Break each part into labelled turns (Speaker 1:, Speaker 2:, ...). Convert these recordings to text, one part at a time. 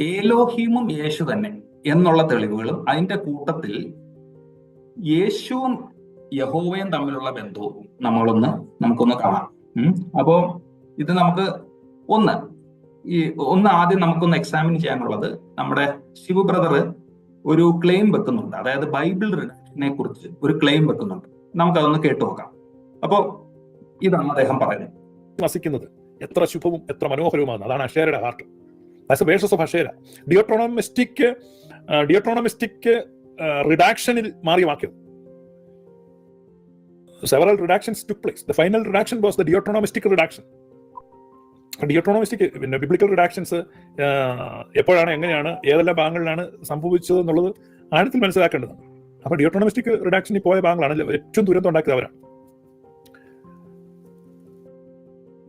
Speaker 1: ഏലോഹീമും യേശു തന്നെ എന്നുള്ള തെളിവുകളും അതിന്റെ കൂട്ടത്തിൽ യേശുവും യഹോവയും തമ്മിലുള്ള ബന്ധവും നമ്മളൊന്ന് നമുക്കൊന്ന് കാണാം. അപ്പോ ഇത് നമുക്ക് ഒന്ന് ഈ ഒന്ന് ആദ്യം നമുക്കൊന്ന് എക്സാമിൻ ചെയ്യാനുള്ളത് നമ്മുടെ ശിവ ബ്രദർ ഒരു ക്ലെയിം വെക്കുന്നുണ്ട്. അതായത് ബൈബിൾ റിഡക്ഷനെ കുറിച്ച് ഒരു ക്ലെയിം വെക്കുന്നുണ്ട്. നമുക്കതൊന്ന് കേട്ടു നോക്കാം. അപ്പോ ഇതാണ് അദ്ദേഹം പറയുന്നത്.
Speaker 2: വസിക്കുന്നത്. എത്ര ശുഭവും എത്ര മനോഹരവുമാണ്. അതാണ് അഷേരയുടെ heart as verses of Asherah deuteronomistic deuteronomistic റിഡാക്ഷനിൽ മാറി വാക്യം. Several redactions to place the final redaction was the deuteronomistic redaction deuteronomistic പിന്നെ ബിബ്ലിക്കൽ റിഡാക്ഷൻസ് എപ്പോഴാണ് എങ്ങനെയാണ് ഏതെല്ലാം ഭാഗങ്ങളിലാണ് സംഭവിച്ചത് എന്നുള്ളത് ആഴത്തിൽ മനസ്സിലാക്കേണ്ടതാണ്. അപ്പൊ ഡിയോട്രോണോമിസ്റ്റിക് റിഡാക്ഷനിൽ പോയ ഭാഗങ്ങളാണ് ഏറ്റവും ദുരന്തം ഉണ്ടാക്കിയത് അവരാണ്.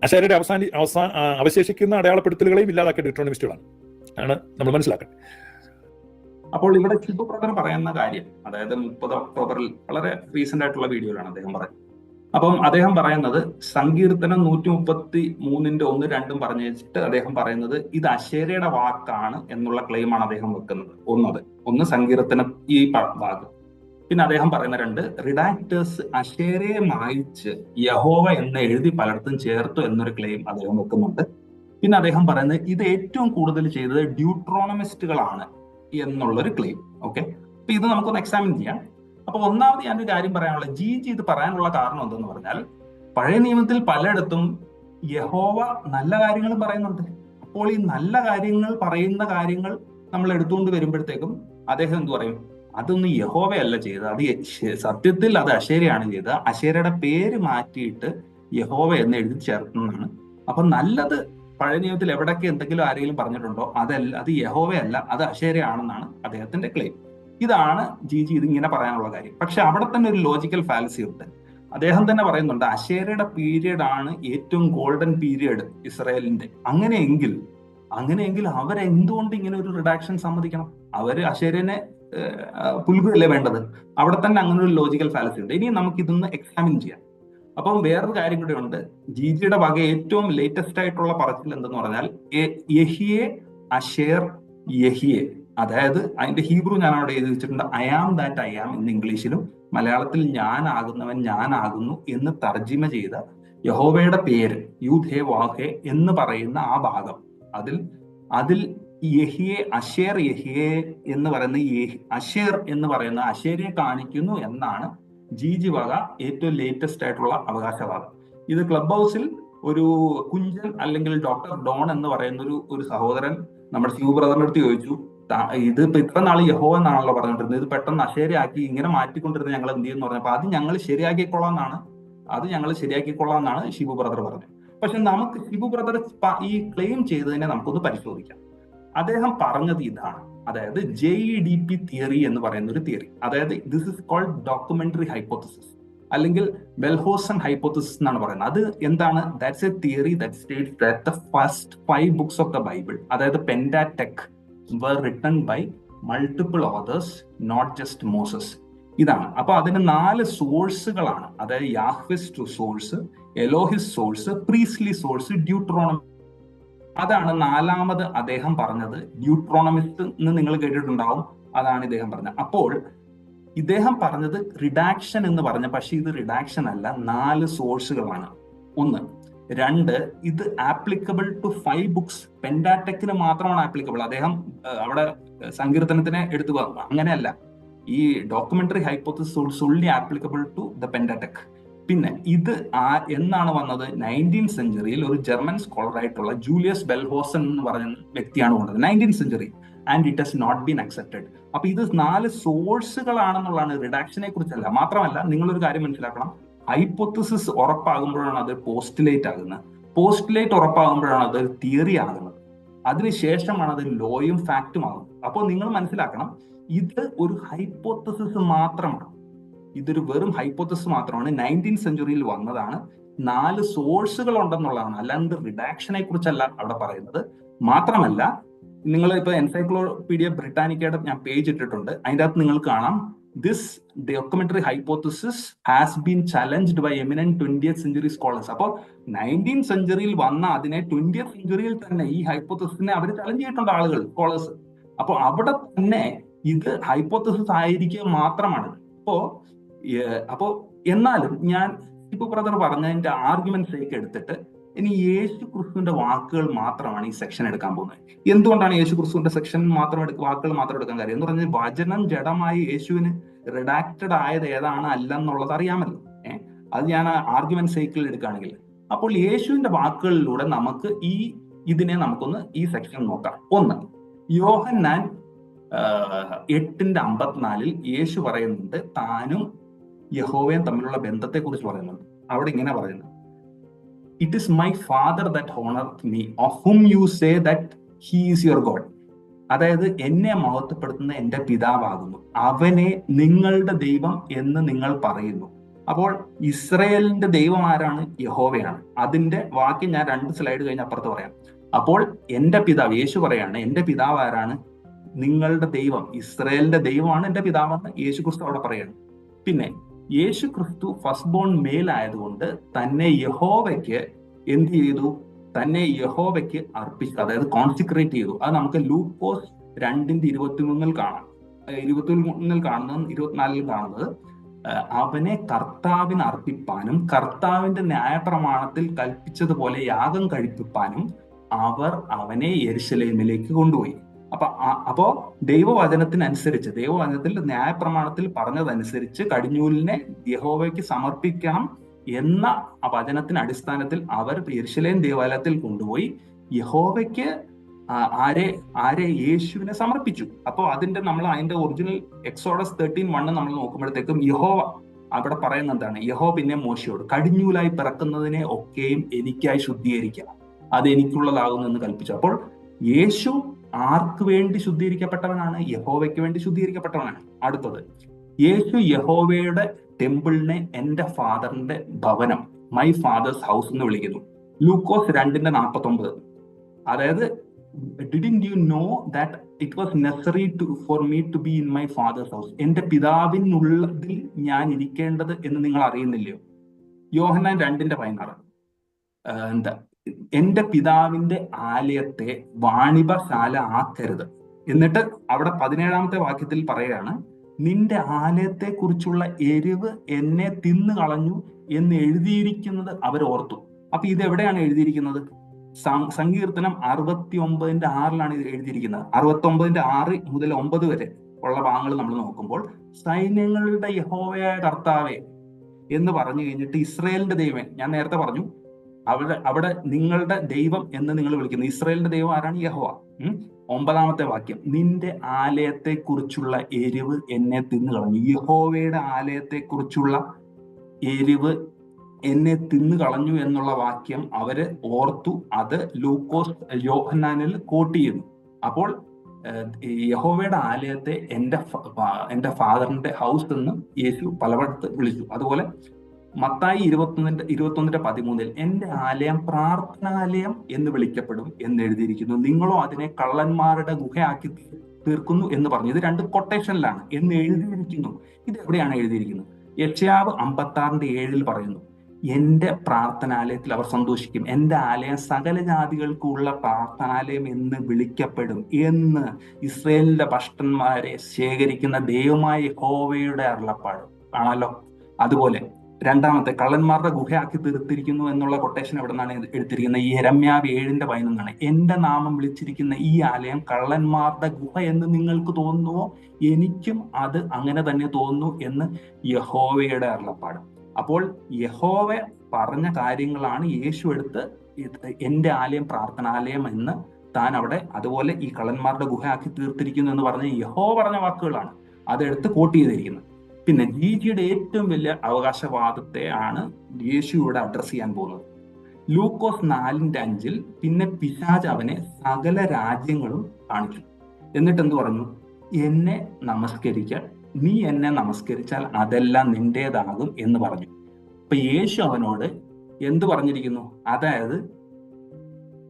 Speaker 2: അശാരയുടെ അവസാനി അവസാന അവശേഷിക്കുന്ന അടയാളപ്പെടുത്തലുകളെയും ഇല്ലാതാക്കിയ ഡിട്രോണമിസ്റ്റുകളാണ് ആണ്. നമ്മൾ മനസ്സിലാക്കേണ്ടത്.
Speaker 1: അപ്പോൾ ഇവിടെ ചിബു ബ്രദർ പറയുന്ന കാര്യം അതായത് മുപ്പത് ഒക്ടോബറിൽ വളരെ റീസെന്റ് ആയിട്ടുള്ള വീഡിയോയിലാണ് അദ്ദേഹം പറയുന്നത്. അപ്പം അദ്ദേഹം പറയുന്നത് സങ്കീർത്തനം നൂറ്റി മുപ്പത്തി മൂന്നിന്റെ ഒന്ന് രണ്ടും പറഞ്ഞു വെച്ചിട്ട് അദ്ദേഹം പറയുന്നത് ഇത് അശേരയുടെ വാക്കാണ് എന്നുള്ള ക്ലെയിമാണ് അദ്ദേഹം വെക്കുന്നത്. ഒന്നത് ഒന്ന് സങ്കീർത്തന ഈ വാക്ക്. പിന്നെ അദ്ദേഹം പറയുന്ന രണ്ട് റിഡാക്ടേഴ്സ് അഷേരെ മായിച്ച് യഹോവ എന്ന് എഴുതി പലർത്തും ചേർത്തു എന്നൊരു ക്ലെയിം അദ്ദേഹം വെക്കുന്നുണ്ട്. പിന്നെ അദ്ദേഹം പറയുന്നത് ഇത് ഏറ്റവും കൂടുതൽ ചെയ്തത് ഡ്യൂട്രോണമിസ്റ്റുകളാണ് എന്നുള്ളൊരു ക്ലെയിം ഓക്കെ അപ്പൊ ഇത് നമുക്കൊന്ന് എക്സാമിൻ ചെയ്യാം. അപ്പൊ ഒന്നാമത് ഒരു കാര്യം പറയാനുള്ള ജി ജി ഇത് പറയാനുള്ള കാരണം എന്തെന്ന് പറഞ്ഞാൽ പഴയ നിയമത്തിൽ പലയിടത്തും യഹോവ നല്ല കാര്യങ്ങൾ പറയുന്നുണ്ട്. അപ്പോൾ ഈ നല്ല കാര്യങ്ങൾ പറയുന്ന കാര്യങ്ങൾ നമ്മൾ എടുത്തുകൊണ്ട് വരുമ്പോഴത്തേക്കും അദ്ദേഹം എന്തു പറയും? അതൊന്നും യഹോവയല്ല ചെയ്തത്. അത് സത്യത്തിൽ അത് അശേരയാണ് ചെയ്തത്. അശേരയുടെ പേര് മാറ്റിയിട്ട് യഹോവ എന്ന് എഴുതി ചേർക്കുന്നതാണ്. അപ്പൊ നല്ലത് പഴയ നിയമത്തിൽ എവിടൊക്കെ എന്തെങ്കിലും ആരെങ്കിലും പറഞ്ഞിട്ടുണ്ടോ അതല്ല അത് യഹോവയല്ല അത് അശേരയാണെന്നാണ് അദ്ദേഹത്തിന്റെ ക്ലെയിം ഇതാണ് ജി ജി ഇതിങ്ങനെ പറയാനുള്ള കാര്യം. പക്ഷെ അവിടെ തന്നെ ഒരു ലോജിക്കൽ ഫാലസി ഉണ്ട്. അദ്ദേഹം തന്നെ പറയുന്നുണ്ട് അശേരയുടെ പീരിയഡ് ആണ് ഏറ്റവും ഗോൾഡൻ പീരിയഡ് ഇസ്രായേലിന്റെ. അങ്ങനെയെങ്കിൽ അങ്ങനെയെങ്കിൽ അവരെന്തുകൊണ്ട് ഇങ്ങനെ ഒരു റിഡാക്ഷൻ സമ്മതിക്കണം? അവർ അശേരനെ പുൽകുകയല്ലേ വേണ്ടത്. അവിടെ തന്നെ അങ്ങനെ ഒരു ലോജിക്കൽ ഫാലസി ഉണ്ട്. ഇനി നമുക്ക് ഇതൊന്ന് എക്സാമിൻ ചെയ്യാം. അപ്പം വേറൊരു കാര്യം കൂടെ ഉണ്ട്. ജി ജിയുടെ വക ഏറ്റവും ലേറ്റസ്റ്റ് ആയിട്ടുള്ള പറച്ചിൽ എന്തെന്ന് പറഞ്ഞാൽ യഹിയെ അഷേർ യഹിയെ. അതായത് അതിന്റെ ഹീബ്രു ഞാൻ അവിടെ എഴുതി വെച്ചിട്ടുണ്ട്. I am that I am എന്ന് ഇംഗ്ലീഷിലും മലയാളത്തിൽ ഞാനാകുന്നവൻ ഞാനാകുന്നു എന്ന് തർജിമ ചെയ്ത യഹോവയുടെ പേര് യു ധേ വാഹേ എന്ന് പറയുന്ന ആ ഭാഗം. അതിൽ അതിൽ യഹിയെ അഷേർ യഹിയെ എന്ന് പറയുന്ന അഷേർ എന്ന് പറയുന്ന അഷേരെ കാണിക്കുന്നു എന്നാണ് ജി ജി വക ഏറ്റവും ലേറ്റസ്റ്റ് ആയിട്ടുള്ള അവകാശവാദം. ഇത് ക്ലബ് ഹൗസിൽ ഒരു കുഞ്ചൻ അല്ലെങ്കിൽ ഡോക്ടർ ഡോൺ എന്ന് പറയുന്ന ഒരു ഒരു സഹോദരൻ നമ്മുടെ ശിവ ബ്രദറിന്റെ അടുത്ത് ചോദിച്ചു ഇത് ഇപ്പൊ ഇത്ര നാൾ യഹോ എന്നാണല്ലോ പറഞ്ഞിട്ടിരുന്നത് ഇത് പെട്ടെന്ന് അശേരയാക്കി ഇങ്ങനെ മാറ്റിക്കൊണ്ടിരുന്ന ഞങ്ങൾ എന്ത് ചെയ്യുന്നു? പറഞ്ഞപ്പോ അത് ഞങ്ങൾ ശരിയാക്കിക്കൊള്ളാം എന്നാണ് അത് ഞങ്ങൾ ശരിയാക്കിക്കൊള്ളാം എന്നാണ് ഷിബു ബ്രദർ പറഞ്ഞത്. പക്ഷെ നമുക്ക് ഷിബു ബ്രദർ ഈ ക്ലെയിം ചെയ്തതിനെ നമുക്കൊന്ന് പരിശോധിക്കാം. അദ്ദേഹം പറഞ്ഞത് ഇതാണ്. അതായത് J E D P theory എന്ന് പറയുന്ന ഒരു തിയറി അതായത് this is called documentary hypothesis അല്ലെങ്കിൽ ബെൽഹോസൺ ഹൈപ്പോത്തസിസ് എന്നാണ് പറയുന്നത്. അത് എന്താണ്? That's a theory that state that the first five books of the Bible അതായത് Pentateuch were written by multiple authors not just Moses ഇതാണ്. അപ്പൊ അതിന് നാല് സോഴ്സുകളാണ് അതായത് Yahwist source Elohist source Priestly source Deuteronomy അതാണ് നാലാമത് അദ്ദേഹം പറഞ്ഞത്. ഡ്യൂട്രോണമിസ്റ്റ് എന്ന് നിങ്ങൾ കേട്ടിട്ടുണ്ടാവും. അതാണ് ഇദ്ദേഹം പറഞ്ഞത്. അപ്പോൾ ഇദ്ദേഹം പറഞ്ഞത് റിഡാക്ഷൻ എന്ന് പറഞ്ഞ പക്ഷെ ഇത് റിഡാക്ഷൻ അല്ല നാല് സോഴ്സുകളാണ് ഒന്ന് രണ്ട് ഇത് ആപ്ലിക്കബിൾ ടു ഫൈവ് ബുക്സ് പെൻഡാടെക്കിന് മാത്രമാണ് ആപ്ലിക്കബിൾ അദ്ദേഹം അവിടെ സങ്കീർത്തനത്തിനെ എടുത്തു അങ്ങനെയല്ല. ഈ documentary hypothesis only applicable to the Pentateuch പിന്നെ ഇത് ആ എന്നാണ് വന്നത്? നയന്റീൻ സെഞ്ചുറിയിൽ ഒരു ജർമ്മൻ സ്കോളർ ആയിട്ടുള്ള ജൂലിയസ് ബെൽഹോസൻ എന്ന് പറയുന്ന വ്യക്തിയാണ് കൊണ്ടത്. Nineteen century and it has not been accepted അപ്പൊ ഇത് നാല് സോഴ്സുകളാണെന്നുള്ളതാണ് റിഡാക്ഷനെ കുറിച്ചല്ല. മാത്രമല്ല നിങ്ങളൊരു കാര്യം മനസ്സിലാക്കണം. ഹൈപ്പോത്തസിസ് ഉറപ്പാകുമ്പോഴാണ് അത് പോസ്റ്റുലേറ്റ് ആകുന്നത്. പോസ്റ്റുലേറ്റ് ഉറപ്പാകുമ്പോഴാണ് അത് തിയറി ആകുന്നത്. അതിനുശേഷമാണ് അത് ലോയും ഫാക്റ്റും ആകുന്നത്. അപ്പോൾ നിങ്ങൾ മനസ്സിലാക്കണം ഇത് ഒരു ഹൈപ്പോത്തസിസ് മാത്രമാണ്. ഇതൊരു വെറും ഹൈപ്പോത്തസ് മാത്രമാണ്. നയന്റീൻ സെഞ്ചുറിയിൽ വന്നതാണ്. നാല് സോഴ്സുകൾ ഉണ്ടെന്നുള്ളതാണ് അല്ലാണ്ട് റിഡാക്ഷനെ കുറിച്ചല്ല അവിടെ പറയുന്നത്. മാത്രമല്ല നിങ്ങൾ ഇപ്പൊ എൻസൈക്ലോപീഡിയ ബ്രിട്ടാനിക്കയുടെ ഞാൻ പേജ് ഇട്ടിട്ടുണ്ട്. അതിന്റെ അകത്ത് നിങ്ങൾ കാണാം. This documentary hypothesis has been challenged by eminent twentieth century scholars അപ്പോൾ നയന്റീൻ സെഞ്ചുറിയിൽ വന്ന അതിനെ ട്വന്റിയത്ത് സെഞ്ചുറിയിൽ തന്നെ ഈ ഹൈപ്പോത്തസിനെ അവർ ചലഞ്ച് ചെയ്തിട്ടുണ്ട് ആളുകൾ സ്കോളേഴ്സ് അപ്പോൾ അവിടെ തന്നെ ഇത് ഹൈപ്പോത്തസിസ് ആയിരിക്കുക മാത്രമാണ്. അപ്പോ ഏഹ്, അപ്പോ എന്നാലും ഞാൻ ഇപ്പൊ ബ്രദർ പറഞ്ഞതിന്റെ ആർഗ്യുമെന്റ്സിലേക്ക് എടുത്തിട്ട് ഇനി യേശു ക്രിസ്തുവിന്റെ വാക്കുകൾ മാത്രമാണ് ഈ സെക്ഷൻ എടുക്കാൻ പോകുന്നത്. എന്തുകൊണ്ടാണ് യേശു ക്രിസ്തുവിന്റെ സെക്ഷൻ മാത്രം എടുക്ക വാക്കുകൾ മാത്രം എടുക്കാൻ കാര്യം? എന്ന് പറഞ്ഞാൽ വചനം ജഡമായി യേശുവിന് റിഡാക്റ്റഡ് ആയത് ഏതാണ് അല്ലെന്നുള്ളത് അറിയാമല്ലോ. ഏഹ് അത് ഞാൻ ആർഗ്യുമെന്റ് സൈക്കിളിൽ എടുക്കുകയാണെങ്കിൽ. അപ്പോൾ യേശുവിന്റെ വാക്കുകളിലൂടെ നമുക്ക് ഈ ഇതിനെ നമുക്കൊന്ന് ഈ സെക്ഷൻ നോക്കാം. ഒന്ന് യോഹന്നാൻ ഞാൻ എട്ടിന്റെ അമ്പത്തിനാലിൽ യേശു പറയുന്നുണ്ട് താനും യഹോവയും തമ്മിലുള്ള ബന്ധത്തെ കുറിച്ച് പറയുന്നുണ്ട്. അവിടെ ഇങ്ങനെ പറയുന്നു. It is my father that honour me of whom you say that he is your God അതായത് എന്നെ മഹത്വപ്പെടുത്തുന്ന എന്റെ പിതാവാകുന്നു. അവനെ നിങ്ങളുടെ ദൈവം എന്ന് നിങ്ങൾ പറയുന്നു. അപ്പോൾ ഇസ്രയേലിന്റെ ദൈവം ആരാണ്? യഹോവയാണ്. അതിന്റെ വാക്യം ഞാൻ രണ്ട് സ്ലൈഡ് കഴിഞ്ഞ് അപ്പുറത്ത് പറയാം. അപ്പോൾ എന്റെ പിതാവ് യേശു പറയാണ് എന്റെ പിതാവ് ആരാണ്? നിങ്ങളുടെ ദൈവം ഇസ്രയേലിന്റെ ദൈവമാണ് എന്റെ പിതാവെന്ന് യേശു ക്രിസ്തു അവിടെ പറയാണ്. പിന്നെ യേശു ക്രിസ്തു ഫസ്റ്റ് ബോൺ മേലായതുകൊണ്ട് തന്നെ യഹോവയ്ക്ക് എന്ത് ചെയ്തു? തന്നെ യഹോവയ്ക്ക് അർപ്പിച്ചു. അതായത് കോൺസിക്രേറ്റ് ചെയ്തു. അത് നമുക്ക് ലൂക്കോസ് രണ്ടിന്റെ ഇരുപത്തി മൂന്നിൽ കാണാം. ഇരുപത്തി മൂന്നിൽ കാണുന്നത് ഇരുപത്തിനാലിൽ കാണുന്നത് അവനെ കർത്താവിന് അർപ്പിപ്പാനും കർത്താവിന്റെ ന്യായപ്രമാണത്തിൽ കൽപ്പിച്ചതുപോലെ യാഗം കഴിപ്പിപ്പാനും അവർ അവനെ യെരുശലേമിലേക്ക് കൊണ്ടുപോയി. അപ്പൊ അപ്പോ ദൈവവചനത്തിനനുസരിച്ച് ദൈവവചനത്തിൽ ന്യായപ്രമാണത്തിൽ പറഞ്ഞതനുസരിച്ച് കടിഞ്ഞൂലിനെ യഹോവയ്ക്ക് സമർപ്പിക്കണം എന്ന വചനത്തിന് അടിസ്ഥാനത്തിൽ അവർ യെരുശലേം ദേവാലയത്തിൽ കൊണ്ടുപോയി യഹോവയ്ക്ക് ആരെ ആരെ യേശുവിനെ സമർപ്പിച്ചു. അപ്പോൾ അതിന്റെ നമ്മൾ അതിന്റെ ഒറിജിനൽ എക്സോഡസ് തേർട്ടീൻ വണ്ണ് നമ്മൾ നോക്കുമ്പോഴത്തേക്കും യഹോവ അവിടെ പറയുന്ന എന്താണ്? യഹോ പിന്നെ മോശയോട് കടിഞ്ഞൂലായി പിറക്കുന്നതിനെ ഒക്കെയും എനിക്കായി ശുദ്ധീകരിക്കാം. അത് എനിക്കുള്ളതാകുന്നു എന്ന് കൽപ്പിച്ചു. അപ്പോൾ യേശു ആർക്ക് വേണ്ടി ശുദ്ധീകരിക്കപ്പെട്ടവനാണ്? യഹോവയ്ക്ക് വേണ്ടി ശുദ്ധീകരിക്കപ്പെട്ടവനാണ്. അടുത്തത് യേശു യഹോവയുടെ ടെമ്പിളിനെ എന്റെ ഫാദറിന്റെ ഭവനം മൈ ഫാദേഴ്സ് ഹൗസ് എന്ന് വിളിക്കുന്നു. ലൂക്കോസ് രണ്ടിന്റെ നാൽപ്പത്തി ഒമ്പത് അതായത് didn't you know that it was necessary to for me to be in my father's house എന്റെ പിതാവിനുള്ളതിൽ ഞാൻ ഇരിക്കേണ്ടത് എന്ന് നിങ്ങൾ അറിയുന്നില്ലയോ? യോഹന്നാൻ രണ്ടിന്റെ പതിനാറ്. എന്താ? എന്റെ പിതാവിന്റെ ആലയത്തെ വാണിഭശാല ആക്കരുത്. എന്നിട്ട് അവിടെ പതിനേഴാമത്തെ വാക്യത്തിൽ പറയുകയാണ് നിന്റെ ആലയത്തെ കുറിച്ചുള്ള എരിവ് എന്നെ തിന്നു കളഞ്ഞു എന്ന് എഴുതിയിരിക്കുന്നത് അവർ ഓർത്തു. അപ്പൊ ഇത് എവിടെയാണ് എഴുതിയിരിക്കുന്നത്? സങ്കീർത്തനം അറുപത്തി ഒമ്പതിന്റെ ആറിലാണ് ഇത് എഴുതിയിരിക്കുന്നത്. അറുപത്തി ഒമ്പതിന്റെ ആറ് മുതൽ ഒമ്പത് വരെ ഉള്ള ഭാഗങ്ങൾ നമ്മൾ നോക്കുമ്പോൾ സൈന്യങ്ങളുടെ യഹോവയായ കർത്താവെ എന്ന് പറഞ്ഞു കഴിഞ്ഞിട്ട് ഇസ്രയേലിന്റെ ദൈവം ഞാൻ നേരത്തെ പറഞ്ഞു അവിടെ അവിടെ നിങ്ങളുടെ ദൈവം എന്ന് നിങ്ങൾ വിളിക്കുന്നു. ഇസ്രായേലിന്റെ ദൈവം ആരാണ്? യഹോവ? ഒമ്പതാമത്തെ വാക്യം. നിന്റെ ആലയത്തെ കുറിച്ചുള്ള എരിവ് എന്നെ തിന്നു കളഞ്ഞു. യഹോവയുടെ ആലയത്തെ കുറിച്ചുള്ള എരിവ് എന്നെ തിന്നു കളഞ്ഞു എന്നുള്ള വാക്യം അവർ ഓർത്തു അത് ലൂക്കോസ് യോഹന്നാനിൽ കോട്ട് ചെയ്യുന്നു അപ്പോൾ യഹോവയുടെ ആലയത്തെ എന്റെ എന്റെ ഫാദറിന്റെ ഹൗസ് എന്ന് യേശു പലവടത്ത് വിളിച്ചു. അതുപോലെ മത്തായി ഇരുപത്തൊന്നിന്റെ ഇരുപത്തൊന്നിന്റെ പതിമൂന്നിൽ എന്റെ ആലയം പ്രാർത്ഥനാലയം എന്ന് വിളിക്കപ്പെടും എന്ന് എഴുതിയിരിക്കുന്നു. നിങ്ങളോ അതിനെ കള്ളന്മാരുടെ ഗുഹയാക്കി തീർക്കുന്നു എന്ന് പറഞ്ഞു. ഇത് രണ്ട് കൊട്ടേഷനിലാണ് എന്ന് എഴുതിയിരിക്കുന്നു. ഇത് എവിടെയാണ് എഴുതിയിരിക്കുന്നത്? യക്ഷയാവ് അമ്പത്തി ആറിന്റെ ഏഴിൽ പറയുന്നു എന്റെ പ്രാർത്ഥനാലയത്തിൽ അവർ സന്തോഷിക്കും. എന്റെ ആലയം സകല ജാതികൾക്കുള്ള പ്രാർത്ഥനാലയം എന്ന് വിളിക്കപ്പെടും എന്ന് ഇസ്രയേലിന്റെ ഭഷ്ടന്മാരെ ശേഖരിക്കുന്ന ദൈവമായ ഹോവയുടെ അരുളപ്പാട്. ആണല്ലോ? അതുപോലെ രണ്ടാമത്തെ കള്ളന്മാരുടെ ഗുഹയാക്കി തീർത്തിരിക്കുന്നു എന്നുള്ള കൊട്ടേഷൻ എവിടെ നിന്നാണ് എടുത്തിരിക്കുന്നത്. ഈ എരമ്യാവ് ഏഴിന്റെ പതിനൊന്നാണ്. എന്റെ നാമം വിളിച്ചിരിക്കുന്ന ഈ ആലയം കള്ളന്മാരുടെ ഗുഹ എന്ന് നിങ്ങൾക്ക് തോന്നുന്നുവോ എനിക്കും അത് അങ്ങനെ തന്നെ തോന്നുന്നു എന്ന് യഹോവയുടെ അരുളപ്പാട്. അപ്പോൾ യഹോവ പറഞ്ഞ കാര്യങ്ങളാണ് യേശു എടുത്ത് എന്റെ ആലയം പ്രാർത്ഥനാലയം എന്ന് താൻ അവിടെ അതുപോലെ ഈ കള്ളന്മാരുടെ ഗുഹയാക്കി തീർത്തിരിക്കുന്നു എന്ന് പറഞ്ഞ യഹോ പറഞ്ഞ വാക്കുകളാണ് അതെടുത്ത് കോട്ട് ചെയ്തിരിക്കുന്നത്. പിന്നെ ജിജിയുടെ ഏറ്റവും വലിയ അവകാശവാദത്തെ ആണ് യേശു ഇവിടെ അഡ്രസ് ചെയ്യാൻ പോകുന്നത്. ലൂക്കോസ് നാലിന്റെ അഞ്ചിൽ പിന്നെ പിശാജ് അവനെ സകല രാജ്യങ്ങളും കാണിച്ചു. എന്നിട്ട് എന്ത് പറഞ്ഞു? എന്നെ നമസ്കരിക്കാൻ നീ എന്നെ നമസ്കരിച്ചാൽ അതെല്ലാം നിന്റേതാകും എന്ന് പറഞ്ഞു. അപ്പൊ യേശു അവനോട് എന്ത് പറഞ്ഞിരിക്കുന്നു? അതായത്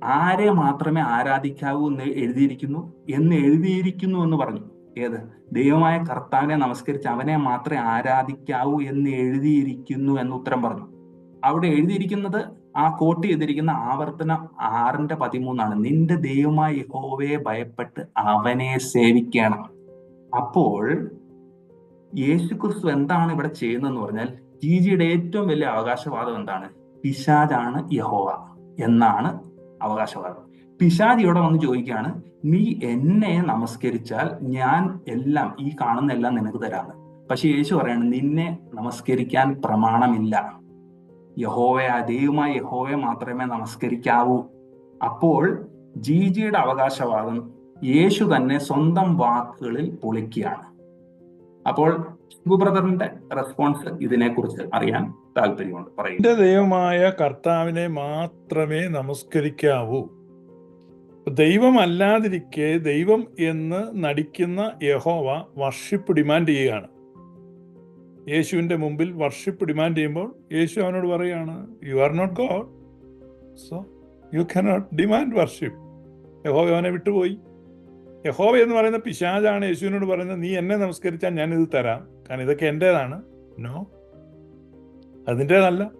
Speaker 1: ആരെ മാത്രമേ ആരാധിക്കാവൂ എന്ന് എഴുതിയിരിക്കുന്നു? എന്ന് എഴുതിയിരിക്കുന്നു എന്ന് പറഞ്ഞു. ഏത്? ദൈവമായ കർത്താവിനെ നമസ്കരിച്ച് അവനെ മാത്രമേ ആരാധിക്കാവൂ എന്ന് എഴുതിയിരിക്കുന്നു എന്ന് ഉത്തരം പറഞ്ഞു. അവിടെ എഴുതിയിരിക്കുന്നത് ആ കോട്ട് ചെയ്തിരിക്കുന്ന ആവർത്തനം ആറിന്റെ പതിമൂന്നാണ്. നിന്റെ ദൈവമായ യഹോവയെ ഭയപ്പെട്ട് അവനെ സേവിക്കണം. അപ്പോൾ യേശു ക്രിസ്തു എന്താണ് ഇവിടെ ചെയ്യുന്നതെന്ന് പറഞ്ഞാൽ ജിജിയുടെ ഏറ്റവും വലിയ അവകാശവാദം എന്താണ്? പിശാജാണ് യഹോവ എന്നാണ് അവകാശവാദം. പിശാജ് ഇവിടെ വന്ന് ചോദിക്കുകയാണ് നീ എന്നെ നമസ്കരിച്ചാൽ ഞാൻ എല്ലാം ഈ കാണുന്ന എല്ലാം നിനക്ക് തരാന്ന് പക്ഷെ യേശു പറയാണ് നിന്നെ നമസ്കരിക്കാൻ പ്രമാണമില്ല. യഹോവയെ ദൈവമായ യഹോവയെ മാത്രമേ നമസ്കരിക്കാവൂ. അപ്പോൾ ജിജിയുടെ അവകാശവാദം യേശു തന്നെ സ്വന്തം വാക്കുകളിൽ പൊളിക്കുകയാണ്. അപ്പോൾ ശിവു ബ്രദറിന്റെ റെസ്പോൺസ് ഇതിനെക്കുറിച്ച് അറിയാൻ താല്പര്യമുണ്ട്. പറയും
Speaker 2: ദൈവമായ കർത്താവിനെ മാത്രമേ നമസ്കരിക്കാവൂ. ദൈവമല്ലാതിരിക്കെ ദൈവം എന്ന് നടിക്കുന്ന യഹോവ വർഷിപ്പ് ഡിമാൻഡ് ചെയ്യുകയാണ്. യേശുവിന്റെ മുമ്പിൽ വർഷിപ്പ് ഡിമാൻഡ് ചെയ്യുമ്പോൾ യേശു അവനോട് പറയുകയാണ് you are not God so you cannot demand worship യഹോവ അവനെ വിട്ടുപോയി. യഹോവ എന്ന് പറയുന്ന പിശാജാണ് യേശുവിനോട് പറയുന്നത് നീ എന്നെ നമസ്കരിച്ചാൽ ഞാനിത് തരാം. കാരണം ഇതൊക്കെ എന്റേതാണ്. നോ അതിന്റേതല്ല.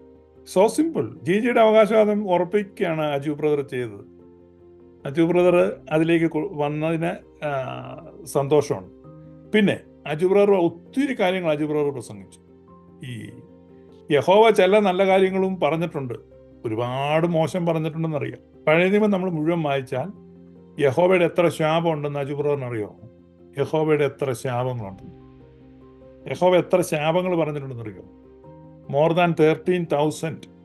Speaker 2: സോ സിമ്പിൾ ജി ജിയുടെ അവകാശവാദം ഉറപ്പിക്കുകയാണ് അജു ബ്രദർ ചെയ്തത്. അജു ബ്രദർ അതിലേക്ക് വന്നതിന് സന്തോഷമാണ്. പിന്നെ അജു ബ്രദർ ഒത്തിരി കാര്യങ്ങൾ അജു ബ്രദർ പ്രസംഗിച്ചു. ഈ യഹോവ ചില നല്ല കാര്യങ്ങളും പറഞ്ഞിട്ടുണ്ട്. ഒരുപാട് മോശം പറഞ്ഞിട്ടുണ്ടെന്ന് അറിയാം പഴയ നിയമം നമ്മൾ മുഴുവൻ വായിച്ചാൽ യഹോവയുടെ എത്ര ശാപം ഉണ്ടെന്ന് അജു ബ്രദറിന് അറിയോ? യഹോവയുടെ എത്ര ശാപങ്ങളുണ്ട്? യഹോവ എത്ര ശാപങ്ങൾ പറഞ്ഞിട്ടുണ്ടെന്ന് അറിയോ? മോർ ദാൻ തേർട്ടീൻ തൗസൻഡ്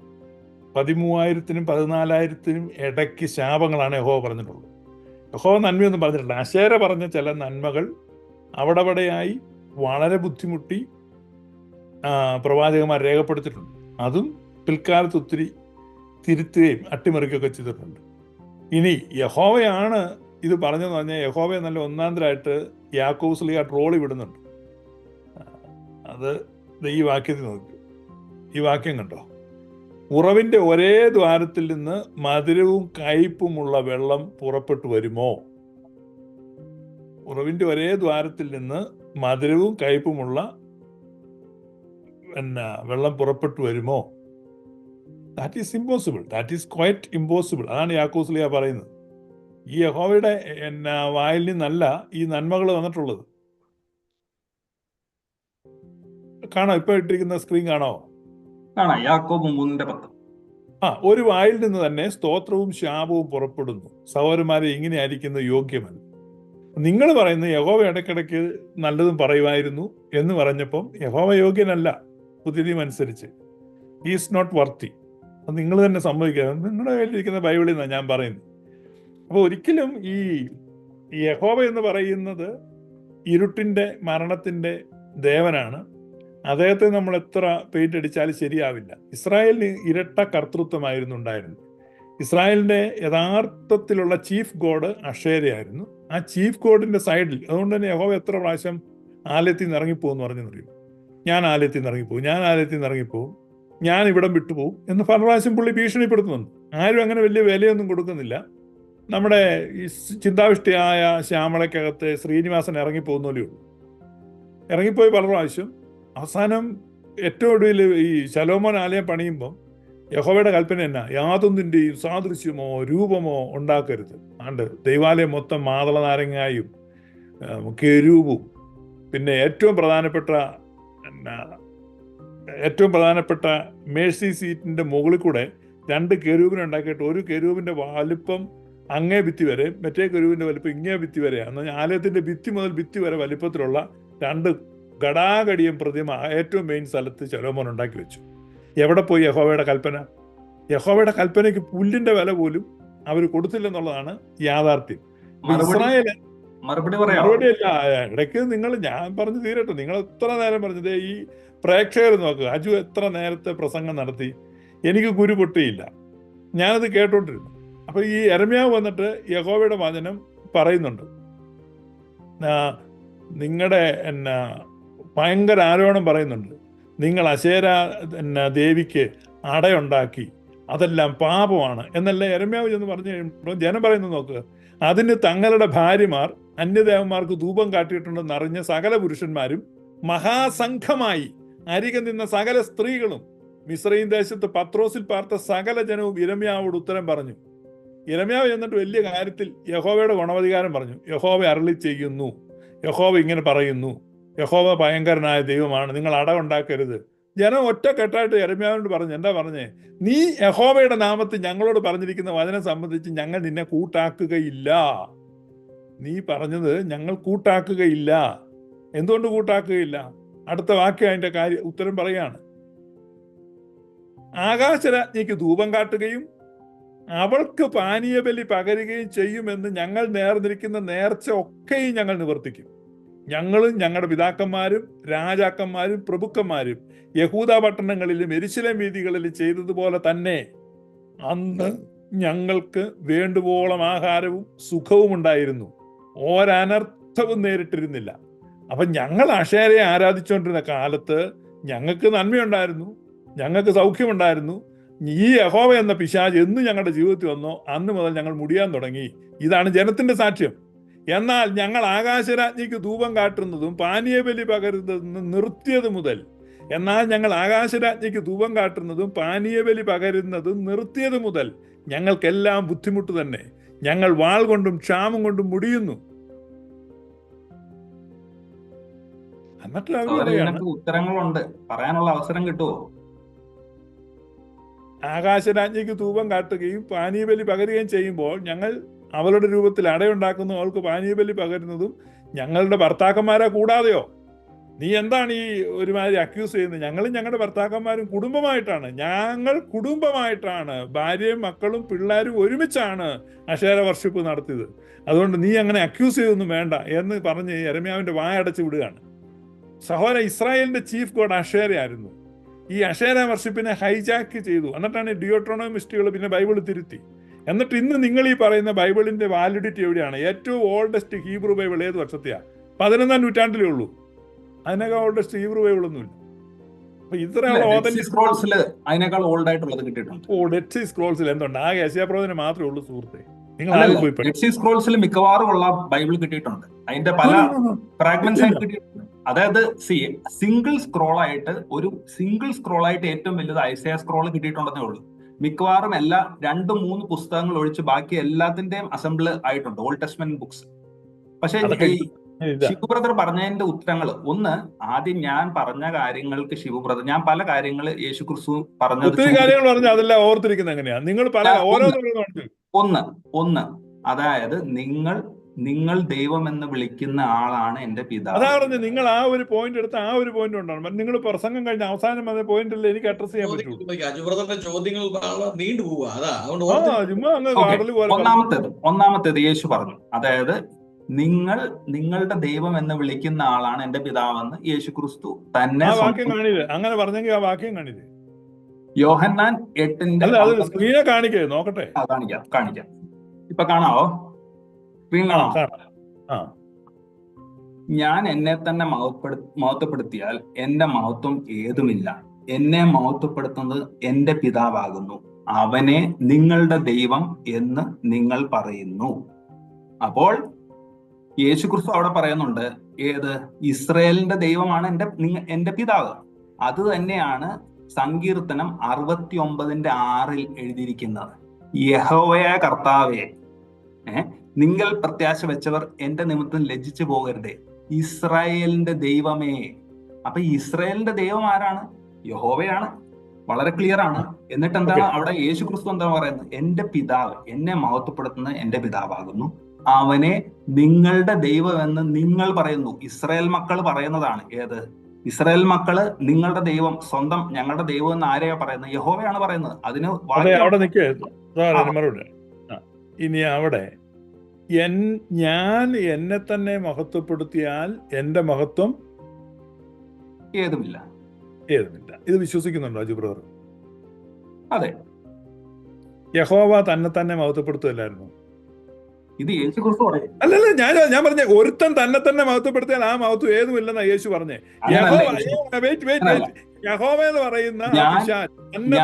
Speaker 2: പതിമൂവായിരത്തിനും പതിനാലായിരത്തിനും ഇടയ്ക്ക് ശാപങ്ങളാണ് യഹോവ പറഞ്ഞിട്ടുള്ളത്. യഹോ നന്മയൊന്നും പറഞ്ഞിട്ടില്ല. അശേര പറഞ്ഞ ചില നന്മകൾ അവിടെവിടെയായി വളരെ ബുദ്ധിമുട്ടി പ്രവാചകന്മാർ രേഖപ്പെടുത്തിയിട്ടുണ്ട്. അതും പിൽക്കാലത്ത് ഒത്തിരി തിരുത്തുകയും അട്ടിമറിക്കുകയൊക്കെ ചെയ്തിട്ടുണ്ട്. ഇനി യഹോവയാണ് ഇത് പറഞ്ഞെന്ന് പറഞ്ഞാൽ യഹോവയെ നല്ല ഒന്നാന്തരായിട്ട് യാക്കോസ്ലിയ ട്രോളി വിടുന്നുണ്ട്. അത് ഈ വാക്യത്തിൽ നോക്കി. ഈ വാക്യം കണ്ടോ? ഉറവിന്റെ ഒരേ ദ്വാരത്തിൽ നിന്ന് മധുരവും കയ്പുമുള്ള വെള്ളം പുറപ്പെട്ടു വരുമോ? ഉറവിന്റെ ഒരേ ദ്വാരത്തിൽ നിന്ന് മധുരവും കയ്പുമുള്ള പിന്നെ വെള്ളം പുറപ്പെട്ടു വരുമോ? That is impossible that is quite impossible അതാണ് യാക്കോസ്ലിയ പറയുന്നത്. ഈ യഹോവയുടെ എന്നാ വായിൽ നിന്നല്ല ഈ നന്മകൾ വന്നിട്ടുള്ളത്. കാണോ? ഇപ്പൊ ഇട്ടിരിക്കുന്ന സ്ക്രീൻ കാണോ? ആ ഒരു വായിൽ നിന്ന് തന്നെ സ്തോത്രവും ശാപവും പുറപ്പെടുന്നു. സഹോദരന്മാരെ ഇങ്ങനെ ആയിരിക്കുന്ന യോഗ്യമല്ല നിങ്ങൾ പറയുന്ന യഹോവ ഇടയ്ക്കിടയ്ക്ക് നല്ലതും പറയുമായിരുന്നു എന്ന് പറഞ്ഞപ്പം യഹോവ യോഗ്യനല്ല പുതിയ നിയമം അനുസരിച്ച് ഈസ് നോട്ട് വർത്തി അത് നിങ്ങൾ തന്നെ സംഭവിക്കുക. നിങ്ങളുടെ കയ്യിലിരിക്കുന്ന ബൈബിളിൽ നിന്നാണ് ഞാൻ പറയുന്നത്. അപ്പോൾ ഒരിക്കലും ഈ യഹോവ എന്ന് പറയുന്നത് ഇരുട്ടിന്റെ മരണത്തിന്റെ ദേവനാണ്. അദ്ദേഹത്തെ നമ്മൾ എത്ര പെയിന്റ് അടിച്ചാലും ശരിയാവില്ല. ഇസ്രായേലിന് ഇരട്ട കർത്തൃത്വമായിരുന്നു ഉണ്ടായിരുന്നത്. ഇസ്രായേലിന്റെ യഥാർത്ഥത്തിലുള്ള ചീഫ് ഗോഡ് അഷേരയായിരുന്നു ആ ചീഫ് ഗോഡിന്റെ സൈഡിൽ അതുകൊണ്ട് തന്നെ യഹോവ എത്ര പ്രാവശ്യം ആലയത്തിൽ നിന്ന് ഇറങ്ങിപ്പോകും എന്ന് അറിയും ഞാൻ ആലയത്തിൽ നിന്ന് ഇറങ്ങിപ്പോകും ഞാൻ ആലയത്തിൽ നിന്ന് ഇറങ്ങിപ്പോകും ഞാൻ ഇവിടം വിട്ടുപോകും എന്ന് പല പ്രാവശ്യം പുള്ളി ഭീഷണിപ്പെടുത്തുന്നുണ്ട്. ആരും അങ്ങനെ വലിയ വിലയൊന്നും കൊടുക്കുന്നില്ല. നമ്മുടെ ഈ ചിന്താവിഷ്ടിയായ ശ്യാമളയ്ക്കകത്ത് ശ്രീനിവാസൻ ഇറങ്ങിപ്പോകുന്നല്ലേ ഉള്ളൂ. ഇറങ്ങിപ്പോയി പല പ്രാവശ്യം അവസാനം ഏറ്റവും ഒടുവിൽ ഈ ശലോമോൻ ആലയം പണിയുമ്പം യഹോവയുടെ കൽപ്പന എന്നാ? യാതൊന്നിന്റെയും സാദൃശ്യമോ രൂപമോ ഉണ്ടാക്കരുത്. ആണ്ട് ദൈവാലയം മൊത്തം മാതള നാരങ്ങായും കെരൂപും. പിന്നെ ഏറ്റവും പ്രധാനപ്പെട്ട ഏറ്റവും പ്രധാനപ്പെട്ട മേഴ്സി സീറ്റിന്റെ മുകളിൽ കൂടെ രണ്ട് കെരൂപിനെ ഉണ്ടാക്കിയിട്ട് ഒരു കെരൂപിന്റെ വലുപ്പം അങ്ങേ ഭിത്തി വരെ മറ്റേ കെരൂപിന്റെ വലിപ്പം ഇങ്ങേ ഭിത്തി വരെയാണ് ആലയത്തിന്റെ ഭിത്തി മുതൽ ഭിത്തി വരെ വലിപ്പത്തിലുള്ള രണ്ട് ഗടാഗടിയും പ്രതിമ ഏറ്റവും മെയിൻ സ്ഥലത്ത് ശലോമോൻ ഉണ്ടാക്കി വെച്ചു. എവിടെ പോയി യഹോവയുടെ കൽപ്പന? യഹോവയുടെ കൽപ്പനയ്ക്ക് പുല്ലിന്റെ വില പോലും അവർ കൊടുത്തില്ലെന്നുള്ളതാണ് യാഥാർത്ഥ്യം. ഇസ്രായേൽ
Speaker 1: മറുപടി
Speaker 2: അല്ല ഇടയ്ക്ക് നിങ്ങൾ ഞാൻ പറഞ്ഞു തീരട്ടെ നിങ്ങൾ എത്ര നേരം പറഞ്ഞത് ഈ പ്രേക്ഷകർ നോക്കുക അജു എത്ര നേരത്തെ പ്രസംഗം നടത്തി എനിക്ക് കുരു പൊട്ടിയില്ല. ഞാനത് കേട്ടോണ്ടിരുന്നു. അപ്പൊ ഈ എരമ്യാവ് വന്നിട്ട് യഹോവയുടെ വചനം പറയുന്നുണ്ട്. നിങ്ങളുടെ എന്നാ ഭയങ്കര ആരോപണം പറയുന്നുണ്ട്. നിങ്ങൾ അശേര ദേവിക്ക് അടയുണ്ടാക്കി. അതെല്ലാം പാപമാണ്. എന്നല്ല എരമ്യാവ് എന്ന് പറഞ്ഞു കഴിയുമ്പോൾ ജനം പറയുന്നത് നോക്കുക അതിന് തങ്ങളുടെ ഭാര്യമാർ അന്യദേവന്മാർക്ക് ധൂപം കാട്ടിയിട്ടുണ്ടെന്ന് അറിഞ്ഞ സകല പുരുഷന്മാരും മഹാസംഘമായി അരികെ നിന്ന സകല സ്ത്രീകളും. മിശ്രയും ദേശത്ത് പത്രോസിൽ പാർത്ത സകല ജനവും ഇരമ്യാവോട് ഉത്തരം പറഞ്ഞു. ഇരമ്യാവ് എന്നിട്ട് വലിയ കാര്യത്തിൽ യഹോവയുടെ ഗുണവധികാരം പറഞ്ഞു. യഹോവ അരളി ചെയ്യുന്നു. യഹോവ ഇങ്ങനെ പറയുന്നു. യഹോവ ഭയങ്കരനായ ദൈവമാണ്. നിങ്ങൾ അടവുണ്ടാക്കരുത്. ജനം ഒറ്റ കെട്ടായിട്ട് എരമ്യാവിനോട് പറഞ്ഞു എന്താ പറഞ്ഞേ? നീ യഹോവയുടെ നാമത്തിൽ ഞങ്ങളോട് പറഞ്ഞിരിക്കുന്ന വചനം സംബന്ധിച്ച് ഞങ്ങൾ നിന്നെ കൂട്ടാക്കുകയില്ല. നീ പറഞ്ഞത് ഞങ്ങൾ കൂട്ടാക്കുകയില്ല. എന്തുകൊണ്ട് കൂട്ടാക്കുകയില്ല? അടുത്ത വാക്യം അതിന്റെ കാര്യം ഉത്തരം പറയാണ് ആകാശരാജ്ഞിക്ക് ധൂപം കാട്ടുകയും അവൾക്ക് പാനീയബലി പകരുകയും ചെയ്യുമെന്ന് ഞങ്ങൾ നേർന്നിരിക്കുന്ന നേർച്ച ഒക്കെയും ഞങ്ങൾ നിവർത്തിക്കും. ഞങ്ങളും ഞങ്ങളുടെ പിതാക്കന്മാരും രാജാക്കന്മാരും പ്രഭുക്കന്മാരും യഹൂദ പട്ടണങ്ങളിലും എരിശിലം വീതികളിലും ചെയ്തതുപോലെ തന്നെ അന്ന് ഞങ്ങൾക്ക് വേണ്ടുവോളം ആഹാരവും സുഖവും ഉണ്ടായിരുന്നു. ഒരനർത്ഥവും നേരിട്ടിരുന്നില്ല. അപ്പൊ ഞങ്ങൾ അഷേരയെ ആരാധിച്ചുകൊണ്ടിരുന്ന കാലത്ത് ഞങ്ങൾക്ക് നന്മയുണ്ടായിരുന്നു ഞങ്ങൾക്ക് സൗഖ്യമുണ്ടായിരുന്നു. ഈ യഹോവ എന്ന പിശാജ് എന്ന് ഞങ്ങളുടെ ജീവിതത്തിൽ വന്നോ. അന്ന് മുതൽ ഞങ്ങൾ മുടിയാൻ തുടങ്ങി. ഇതാണ് ജനത്തിന്റെ സാക്ഷ്യം. എന്നാൽ ഞങ്ങൾ ആകാശരാജ്ഞിക്ക് ധൂപം കാട്ടുന്നതും പാനീയബലി പകരുന്നതും നിർത്തിയത് മുതൽ. എന്നാൽ ഞങ്ങൾ ആകാശരാജ്ഞിക്ക് ധൂപം കാട്ടുന്നതും പാനീയബലി പകരുന്നതും നിർത്തിയത് മുതൽ ഞങ്ങൾക്കെല്ലാം ബുദ്ധിമുട്ട് തന്നെ. ഞങ്ങൾ വാൾ കൊണ്ടും ക്ഷാമം കൊണ്ടും മുടിയുന്നു. എന്നിട്ട്
Speaker 1: ഉത്തരങ്ങളുണ്ട്. പറയാനുള്ള അവസരം കിട്ടുമോ
Speaker 2: ആകാശരാജ്ഞിക്ക് ധൂപം കാട്ടുകയും പാനീയബലി പകരുകയും ചെയ്യുമ്പോൾ ഞങ്ങൾ അവളുടെ രൂപത്തിൽ അടയുണ്ടാക്കുന്നു അവൾക്ക് പാനീയബലി പകരുന്നതും ഞങ്ങളുടെ ഭർത്താക്കന്മാരെ കൂടാതെയോ? നീ എന്താണ് ഈ ഒരുമാതിരി അക്യൂസ് ചെയ്യുന്നത്? ഞങ്ങളും ഞങ്ങളുടെ ഭർത്താക്കന്മാരും കുടുംബമായിട്ടാണ്. ഞങ്ങൾ കുടുംബമായിട്ടാണ്. ഭാര്യയും മക്കളും പിള്ളേരും ഒരുമിച്ചാണ് അക്ഷര വർഷിപ്പ് നടത്തിയത്. അതുകൊണ്ട് നീ അങ്ങനെ അക്യൂസ് ചെയ്തൊന്നും വേണ്ട എന്ന് പറഞ്ഞ് എരമ്യാവിന്റെ വായടച്ച് വിടുകയാണ്. സഹോദര ഇസ്രായേലിന്റെ ചീഫ് ഗോഡ് അഷേരയായിരുന്നു ഈ അഷേര വർഷിപ്പിനെ ഹൈജാക്ക് ചെയ്തു. എന്നിട്ടാണ് ഡിയോട്രോണോമിസ്റ്റുകൾ പിന്നെ ബൈബിൾ തിരുത്തി. എന്നിട്ട് ഇന്ന് നിങ്ങൾ ഈ പറയുന്ന ബൈബിളിന്റെ വാലിഡിറ്റി എവിടെയാണ്? ഏറ്റവും ഓൾഡസ്റ്റ് ഹീബ്രു ബൈബിൾ ഏത് വർഷത്തെയാണ് പതിനൊന്നാം നൂറ്റാണ്ടിലേ ഉള്ളൂ. അതിനേക്കാൾ ഓൾഡസ്റ്റ് ഹീബ്രു ബൈബിൾ ഒന്നുമില്ല
Speaker 1: സ്ക്രോൾസിൽ
Speaker 2: എന്തുണ്ട്? ആകെ യശയാപ്രവചനം മാത്രമേ ഉള്ളൂ സുഹൃത്തെ. നിങ്ങൾ
Speaker 1: മിക്കവാറും ഉള്ള ബൈബിൾ കിട്ടിയിട്ടുണ്ട്. അതിന്റെ പല ഫ്രാഗ്മെന്റ്സ് ആയിട്ട് കിട്ടിയിട്ടുണ്ട്. അതായത് സി സിംഗിൾ സ്ക്രോൾ ആയിട്ട് ഒരു സിംഗിൾ സ്ക്രോൾ ആയിട്ട് ഏറ്റവും വലുത് ഐസയ സ്ക്രോൾ കിട്ടിയിട്ടുണ്ടെന്നേ ഉള്ളൂ. മിക്കവാറും എല്ലാ രണ്ടും മൂന്ന് പുസ്തകങ്ങൾ ഒഴിച്ച് ബാക്കി എല്ലാത്തിന്റെയും അസംബിൾ ആയിട്ടുണ്ട്. ഓൾഡ് ടെസ്റ്റ്മെന്റ് ബുക്സ് പക്ഷെ ഈ. ബ്രദർ പറഞ്ഞതിന്റെ ഉത്തരങ്ങൾ. ഒന്ന് ആദ്യം ഞാൻ പറഞ്ഞ കാര്യങ്ങൾക്ക് ശിവബ്രദർ ഞാൻ പല കാര്യങ്ങൾ യേശു ക്രിസ്തു പറഞ്ഞത്
Speaker 2: ഒത്തിരി കാര്യങ്ങൾ പറഞ്ഞ അതെല്ലാം ഓർത്തിരിക്കുന്നത് എങ്ങനെയാ? നിങ്ങൾ പല
Speaker 1: ഒന്ന് ഒന്ന്. അതായത് നിങ്ങൾ നിങ്ങൾ ദൈവം എന്ന് വിളിക്കുന്ന ആളാണ് എന്റെ പിതാവ്.
Speaker 2: അതാ പറഞ്ഞു നിങ്ങൾ ആ ഒരു പോയിന്റ് എടുത്ത് ആ ഒരു പോയിന്റ് ഉണ്ടാണ് നിങ്ങൾ പ്രസംഗം കഴിഞ്ഞ അവസാനം അതേ പോയിന്റിൽ എനിക്ക് അഡ്രസ് ചെയ്യാൻ പറ്റുള്ളൂ
Speaker 3: ചോദ്യങ്ങൾ നീണ്ടു പോവുക.
Speaker 1: ഒന്നാമത്തേത് ഒന്നാമത്തേത് യേശു പറഞ്ഞു. അതായത് നിങ്ങൾ നിങ്ങളുടെ ദൈവം എന്ന് വിളിക്കുന്ന ആളാണ് എന്റെ പിതാവെന്ന് യേശു ക്രിസ്തു തന്നെ
Speaker 2: ആ വാക്യം
Speaker 1: സ്വന്തം-
Speaker 2: അങ്ങനെ പറഞ്ഞെങ്കിൽ ആ വാക്യം കാണില്ലേ?
Speaker 1: യോഹന്നാൻ എട്ടിന്റെ
Speaker 2: അല്ല അത്
Speaker 1: പന്ത്രണ്ട്
Speaker 2: സ്ക്രീനെ കാണിക്കേ നോക്കട്ടെ.
Speaker 1: കാണിക്കാം കാണിക്കാം. ഇപ്പൊ കാണാവോ?
Speaker 2: ആ.
Speaker 1: ഞാൻ എന്നെ തന്നെ മഹത്വപ്പെടുത്തിയാൽ എന്റെ മഹത്വം ഏതുമില്ല. എന്നെ മഹത്വപ്പെടുത്തുന്നത് എന്റെ പിതാവാകുന്നു. അവനെ നിങ്ങളുടെ ദൈവം എന്ന് നിങ്ങൾ പറയുന്നു. അപ്പോൾ യേശുക്രിസ്തു അവിടെ പറയുന്നുണ്ട് ഏത്? ഇസ്രയേലിന്റെ ദൈവമാണ് എന്റെ എന്റെ പിതാവ്. അത് തന്നെയാണ് സങ്കീർത്തനം അറുപത്തി ഒമ്പതിന്റെ ആറിൽ എഴുതിയിരിക്കുന്നത്. യഹോവയ കർത്താവെ ഏ? നിങ്ങൾ പ്രത്യാശ വെച്ചവർ എന്റെ നിമിത്തം ലജ്ജിച്ചു പോകരുതേ. ഇസ്രായേലിന്റെ ദൈവമേ. അപ്പൊ ഇസ്രായേലിന്റെ ദൈവം ആരാണ്? യഹോവയാണ്. വളരെ ക്ലിയർ ആണ്. എന്നിട്ട് എന്താണ് അവിടെ യേശു ക്രിസ്തു എന്താ പറയുന്നത്? എന്റെ പിതാവ് എന്നെ മഹത്വപ്പെടുത്തുന്ന എന്റെ പിതാവാകുന്നു. അവനെ നിങ്ങളുടെ ദൈവം എന്ന് നിങ്ങൾ പറയുന്നു. ഇസ്രായേൽ മക്കൾ പറയുന്നതാണ് ഏത്? ഇസ്രായേൽ മക്കൾ നിങ്ങളുടെ ദൈവം സ്വന്തം ഞങ്ങളുടെ ദൈവം എന്ന് ആരെയാ പറയുന്നത്? യഹോവയാണ് പറയുന്നത്. അതിന്
Speaker 2: അവിടെ നിൽക്കേ
Speaker 1: ആ.
Speaker 2: ഇനി അവിടെ എൻ ഞാൻ എന്നെ തന്നെ മഹത്വപ്പെടുത്തിയാൽ എന്റെ മഹത്വം
Speaker 1: ഏതുമില്ല.
Speaker 2: ഏതുമില്ല. ഇത് വിശ്വസിക്കുന്നുണ്ടോ അജു ബ്രദർ?
Speaker 1: അതെ.
Speaker 2: യഹോവ തന്നെ തന്നെ മഹത്വപ്പെടുത്തുമല്ലായിരുന്നു
Speaker 1: ഇത് യേശു ക്രിസ്തു
Speaker 2: അല്ലല്ല ഞാൻ ഞാൻ പറഞ്ഞ ഒരുത്തൻ തന്നെ തന്നെ മഹത്വപ്പെടുത്തിയാൽ ആ മഹത്വം ഏതുമില്ലെന്നാ യേശു പറഞ്ഞേ. വെയിറ്റ് വെയിറ്റ് യഹോവ എന്ന് പറയുന്ന തന്നെ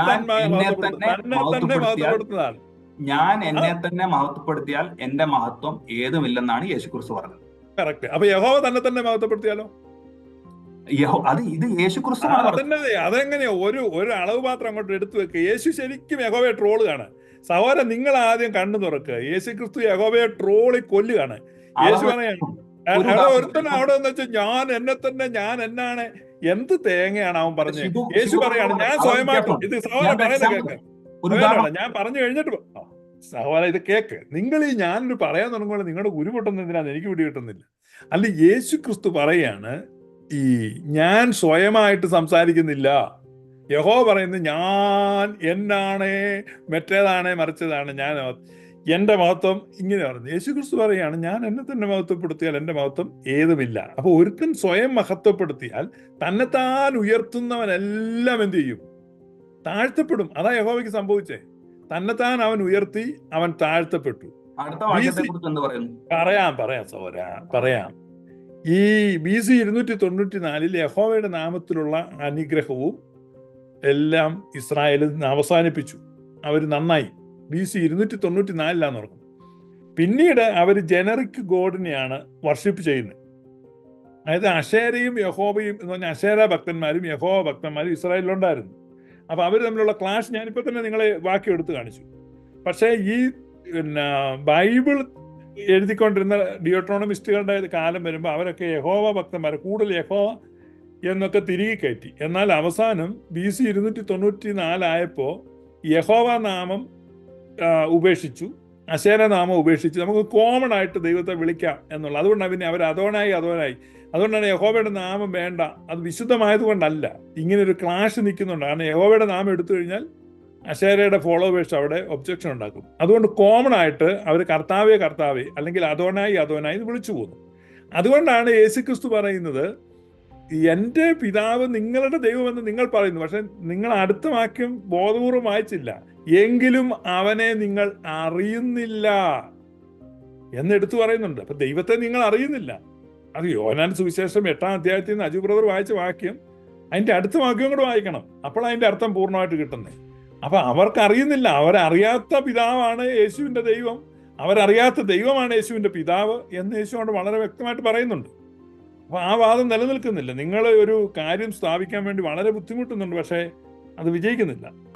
Speaker 2: തന്നെ മഹത്വപ്പെടുത്തുന്നതാണ്.
Speaker 1: ഞാൻ എന്നെ തന്നെ മഹത്വപ്പെടുത്തിയാൽ എന്റെ മഹത്വം ഏതുമില്ലെന്നാണ് യേശുക്രിസ്തു പറഞ്ഞത്.
Speaker 2: കറക്റ്റ് അപ്പൊ യഹോവ തന്നെ തന്നെ മഹത്വപ്പെടുത്തിയാലോ?
Speaker 1: അത് ഇത്
Speaker 2: യേശു അതെങ്ങനെയാ? ഒരു ഒരു അളവ് മാത്രം അങ്ങോട്ട് എടുത്തു വെക്കുക യേശു ശരിക്കും യഹോവയെ ട്രോൾ കാണാൻ സഹോദരൻ നിങ്ങൾ ആദ്യം കണ്ണു തുറക്കുക യേശു ക്രിസ്തു യഹോവയെ ട്രോളി കൊല്ലുകയാണ്. യേശു പറയാണ് ഒരുത്തൻ അവിടെ എന്ന് വെച്ചാൽ ഞാൻ എന്നെ തന്നെ ഞാൻ എന്നാണ്? എന്ത് തേങ്ങയാണ് അവൻ പറഞ്ഞത് യേശു പറയാണ് ഞാൻ സ്വയമായിട്ടും ഇത് സഹോദരൻ പറയുന്നത് കേക്ക്.
Speaker 1: ഒരു
Speaker 2: ഞാൻ പറഞ്ഞു കഴിഞ്ഞിട്ട് സഹോദര ഇത് കേക്ക്. നിങ്ങൾ ഈ ഞാനൊരു പറയാൻ തുടങ്ങുമ്പോൾ നിങ്ങളുടെ ഗുരു പൊട്ടുന്ന എന്തിനാന്ന് എനിക്ക് വിടി കിട്ടുന്നില്ല. അല്ല യേശു ക്രിസ്തു പറയാണ് ഈ ഞാൻ സ്വയമായിട്ട് സംസാരിക്കുന്നില്ല. യഹോ പറയുന്നത് ഞാൻ എന്നാണ് മറ്റേതാണ് മറിച്ചതാണ് ഞാൻ എന്റെ മഹത്വം ഇങ്ങനെ പറഞ്ഞു യേശു ക്രിസ്തു പറയാണ് ഞാൻ എന്നെ തന്നെ മഹത്വപ്പെടുത്തിയാൽ എന്റെ മഹത്വം ഏതുമില്ല. അപ്പൊ ഒരുത്തൻ സ്വയം മഹത്വപ്പെടുത്തിയാൽ തന്നെത്താൻ ഉയർത്തുന്നവനെല്ലാം എന്തു ചെയ്യും? താഴ്ത്തപ്പെടും. അതാ യഹോവയ്ക്ക് സംഭവിച്ചേ. തന്നെത്താൻ അവൻ ഉയർത്തി അവൻ താഴ്ത്തപ്പെട്ടു. പറയാം പറയാം സോരാ പറയാം. ഈ ബി സി ഇരുന്നൂറ്റി തൊണ്ണൂറ്റി നാലിൽ യഹോവയുടെ നാമത്തിലുള്ള അനുഗ്രഹവും എല്ലാം ഇസ്രായേലിൽ നിന്ന് അവസാനിപ്പിച്ചു. അവർ നന്നായി. ബി സി ഇരുന്നൂറ്റി തൊണ്ണൂറ്റി നാലിലാന്ന് ഓർക്കും പിന്നീട് അവർ ജനറിക് ഗോഡിനെയാണ് വർഷിപ്പ് ചെയ്യുന്നത്. അതായത് അഷേരയും യഹോബയും എന്ന് പറഞ്ഞാൽ അഷേര ഭക്തന്മാരും യഹോവ ഭക്തന്മാരും ഇസ്രായേലിലുണ്ടായിരുന്നു. അപ്പൊ അവർ തമ്മിലുള്ള ക്ലാഷ് ഞാനിപ്പോ തന്നെ നിങ്ങളെ വാക്യം എടുത്ത് കാണിച്ചു. പക്ഷേ ഈ പിന്നെ ബൈബിൾ എഴുതിക്കൊണ്ടിരുന്ന ഡിയോട്രോണമിസ്റ്റുകളുടെ കാലം വരുമ്പോൾ അവരൊക്കെ യഹോവ ഭക്തന്മാർ കൂടുതൽ യഹോവ എന്നൊക്കെ തിരികെ കയറ്റി. എന്നാൽ അവസാനം ബി സി ഇരുന്നൂറ്റി തൊണ്ണൂറ്റി നാലായപ്പോൾ യഹോവ നാമം ഉപേക്ഷിച്ചു. അശേര നാമം ഉപേക്ഷിച്ച്. നമുക്ക് കോമൺ ആയിട്ട് ദൈവത്തെ വിളിക്കാം എന്നുള്ളത് അതുകൊണ്ടാണ് പിന്നെ അവർ അതോനായി അതോനായി. അതുകൊണ്ടാണ് യഹോബയുടെ നാമം വേണ്ട. അത് വിശുദ്ധമായതുകൊണ്ടല്ല. ഇങ്ങനെ ഒരു ക്ലാഷ് നിൽക്കുന്നുണ്ട്. കാരണം യഹോബയുടെ നാമം എടുത്തു കഴിഞ്ഞാൽ അശേരയുടെ ഫോളോവേഴ്സ് അവിടെ ഒബ്ജക്ഷൻ ഉണ്ടാക്കും. അതുകൊണ്ട് കോമൺ ആയിട്ട് അവർ കർത്താവേ കർത്താവേ അല്ലെങ്കിൽ അതോനായി അതോനായി ഇത് വിളിച്ചു പോകുന്നു. അതുകൊണ്ടാണ് യേശുക്രിസ്തു പറയുന്നത് എന്റെ പിതാവ് നിങ്ങളുടെ ദൈവമെന്ന് നിങ്ങൾ പറയുന്നു. പക്ഷെ നിങ്ങൾ അടുത്ത വാക്യം ബോധപൂർവം വായിച്ചില്ല. എങ്കിലും അവനെ നിങ്ങൾ അറിയുന്നില്ല. എന്ന് എടുത്തു പറയുന്നുണ്ട്. അപ്പൊ ദൈവത്തെ നിങ്ങൾ അറിയുന്നില്ല. അത് യോനാൻ സുവിശേഷം എട്ടാം അധ്യായത്തിൽ നിന്ന് അജു ബ്രദർ വായിച്ച വാക്യം അതിന്റെ അടുത്ത വാക്യം കൂടെ വായിക്കണം. അപ്പോൾ അതിന്റെ അർത്ഥം പൂർണമായിട്ട് കിട്ടുന്നത്. അപ്പൊ അവർക്ക് അറിയുന്നില്ല. അവരറിയാത്ത പിതാവാണ് യേശുവിന്റെ ദൈവം. അവരറിയാത്ത ദൈവമാണ് യേശുവിന്റെ പിതാവ് എന്ന് യേശുവോട് വളരെ വ്യക്തമായിട്ട് പറയുന്നുണ്ട്. അപ്പൊ ആ വാദം നിലനിൽക്കുന്നില്ല. നിങ്ങൾ ഒരു കാര്യം സ്ഥാപിക്കാൻ വേണ്ടി വളരെ ബുദ്ധിമുട്ടുന്നുണ്ട്. പക്ഷേ അത് വിജയിക്കുന്നില്ല.